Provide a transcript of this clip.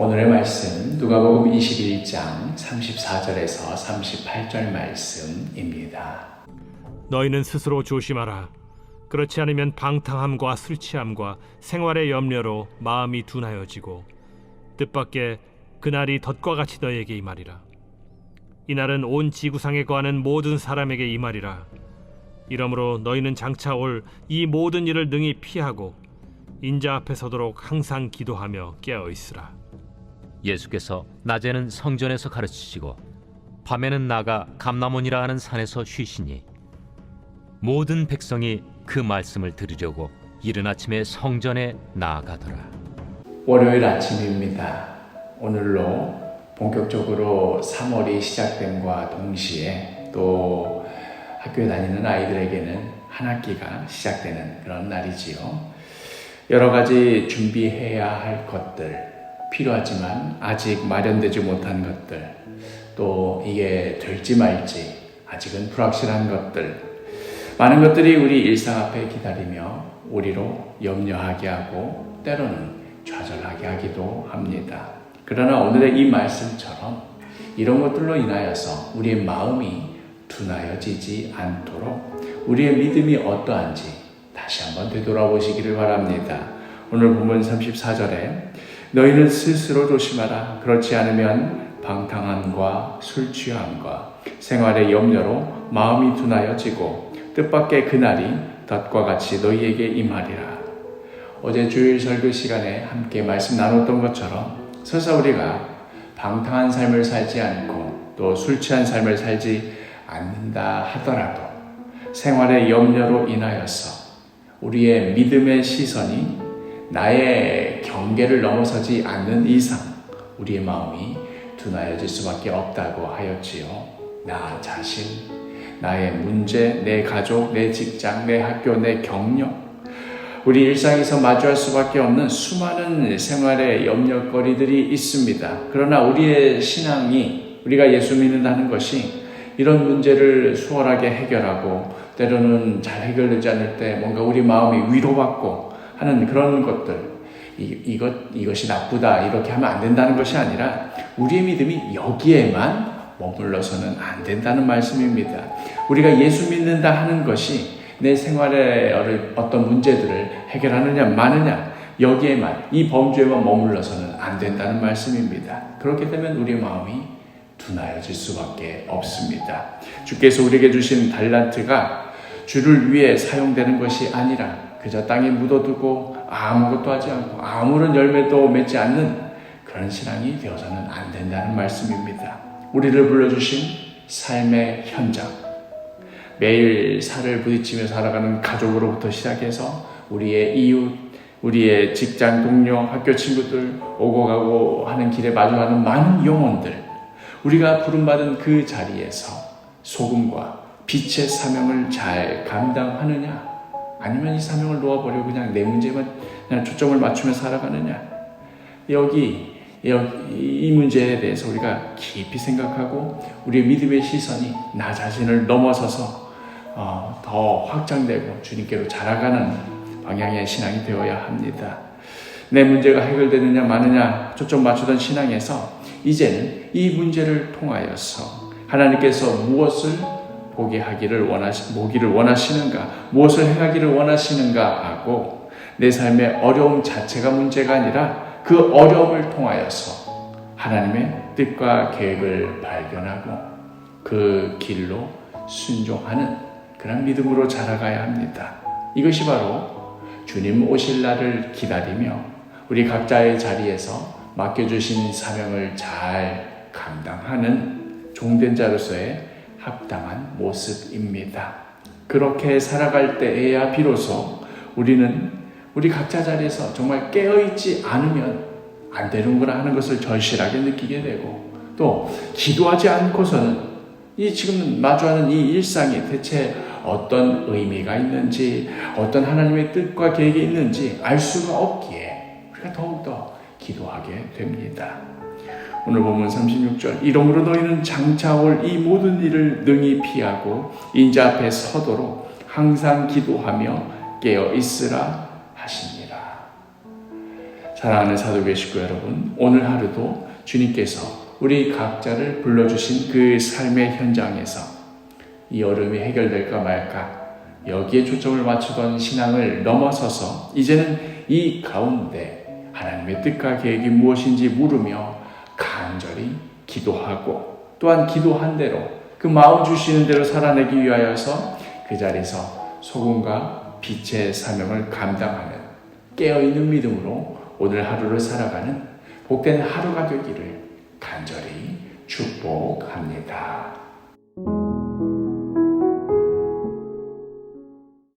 오늘의 말씀 누가복음 21장 34절에서 38절 말씀입니다. 너희는 스스로 조심하라. 그렇지 않으면 방탕함과 술 취함과 생활의 염려로 마음이 둔하여지고 뜻밖의 그날이 덫과 같이 너희에게 임하리라. 이날은 온 지구상에 거하는 모든 사람에게 임하리라. 이러므로 너희는 장차 올 이 모든 일을 능히 피하고 인자 앞에 서도록 항상 기도하며 깨어 있으라. 예수께서 낮에는 성전에서 가르치시고 밤에는 나가 감나몬이라 하는 산에서 쉬시니 모든 백성이 그 말씀을 들으려고 이른 아침에 성전에 나아가더라. 월요일 아침입니다. 오늘로 본격적으로 3월이 시작됨과 동시에 또 학교에 다니는 아이들에게는 한 학기가 시작되는 그런 날이지요. 여러 가지 준비해야 할 것들, 필요하지만 아직 마련되지 못한 것들, 또 이게 될지 말지 아직은 불확실한 것들, 많은 것들이 우리 일상 앞에 기다리며 우리로 염려하게 하고 때로는 좌절하게 하기도 합니다. 그러나 오늘의 이 말씀처럼 이런 것들로 인하여서 우리의 마음이 둔하여지지 않도록 우리의 믿음이 어떠한지 다시 한번 되돌아보시기를 바랍니다. 오늘 본문 34절에 너희는 스스로 조심하라. 그렇지 않으면 방탕함과 술 취함과 생활의 염려로 마음이 둔하여지고 뜻밖의 그날이 덫과 같이 너희에게 임하리라. 어제 주일 설교 시간에 함께 말씀 나눴던 것처럼 설사 우리가 방탕한 삶을 살지 않고 또 술 취한 삶을 살지 않는다 하더라도 생활의 염려로 인하여서 우리의 믿음의 시선이 나의 경계를 넘어서지 않는 이상 우리의 마음이 둔하여질 수밖에 없다고 하였지요. 나 자신, 나의 문제, 내 가족, 내 직장, 내 학교, 내 경력, 우리 일상에서 마주할 수밖에 없는 수많은 생활의 염려거리들이 있습니다. 그러나 우리의 신앙이 우리가 예수 믿는다는 것이 이런 문제를 수월하게 해결하고 때로는 잘 해결되지 않을 때 뭔가 우리 마음이 위로받고 하는 그런 것들 이, 이것, 이것이 나쁘다 이렇게 하면 안 된다는 것이 아니라 우리의 믿음이 여기에만 머물러서는 안 된다는 말씀입니다. 우리가 예수 믿는다 하는 것이 내 생활의 어떤 문제들을 해결하느냐 마느냐 여기에만 이 범주에만 머물러서는 안 된다는 말씀입니다. 그렇게 되면 우리의 마음이 둔하여질 수밖에 없습니다. 주께서 우리에게 주신 달란트가 주를 위해 사용되는 것이 아니라 그저 땅에 묻어두고 아무것도 하지 않고 아무런 열매도 맺지 않는 그런 신앙이 되어서는 안 된다는 말씀입니다. 우리를 불러주신 삶의 현장, 매일 살을 부딪히며 살아가는 가족으로부터 시작해서 우리의 이웃, 우리의 직장 동료, 학교 친구들, 오고 가고 하는 길에 마주하는 많은 영혼들, 우리가 부름받은 그 자리에서 소금과 빛의 사명을 잘 감당하느냐? 아니면 이 사명을 놓아버리고 그냥 내 문제만 그냥 초점을 맞추며 살아가느냐? 여기, 여기 이 문제에 대해서 우리가 깊이 생각하고 우리의 믿음의 시선이 나 자신을 넘어서서 어, 더 확장되고 주님께로 자라가는 방향의 신앙이 되어야 합니다. 내 문제가 해결되느냐 마느냐 초점 맞추던 신앙에서 이제는 이 문제를 통하여서 하나님께서 무엇을 보게 하기를 원하시, 보기를 원하시는가, 무엇을 행하기를 원하시는가 하고 내 삶의 어려움 자체가 문제가 아니라 그 어려움을 통하여서 하나님의 뜻과 계획을 발견하고 그 길로 순종하는 그런 믿음으로 자라가야 합니다. 이것이 바로 주님 오실 날을 기다리며 우리 각자의 자리에서 맡겨주신 사명을 잘 감당하는 종된 자로서의 합당한 모습입니다. 그렇게 살아갈 때에야 비로소 우리는 우리 각자 자리에서 정말 깨어있지 않으면 안 되는구나 하는 것을 절실하게 느끼게 되고 또 기도하지 않고서는 이 지금 마주하는 이 일상이 대체 어떤 의미가 있는지 어떤 하나님의 뜻과 계획이 있는지 알 수가 없기에 우리가 더욱더 기도하게 됩니다. 오늘 보면 36절 이러므로 너희는 장차 올 이 모든 일을 능히 피하고 인자 앞에 서도록 항상 기도하며 깨어 있으라 하시니라. 사랑하는 사도교 식구 여러분, 오늘 하루도 주님께서 우리 각자를 불러주신 그 삶의 현장에서 이 어려움이 해결될까 말까 여기에 초점을 맞추던 신앙을 넘어서서 이제는 이 가운데 하나님의 뜻과 계획이 무엇인지 물으며 간절히 기도하고 또한 기도한 대로 그 마음 주시는 대로 살아내기 위하여서 그 자리에서 소금과 빛의 사명을 감당하는 깨어있는 믿음으로 오늘 하루를 살아가는 복된 하루가 되기를 간절히 축복합니다.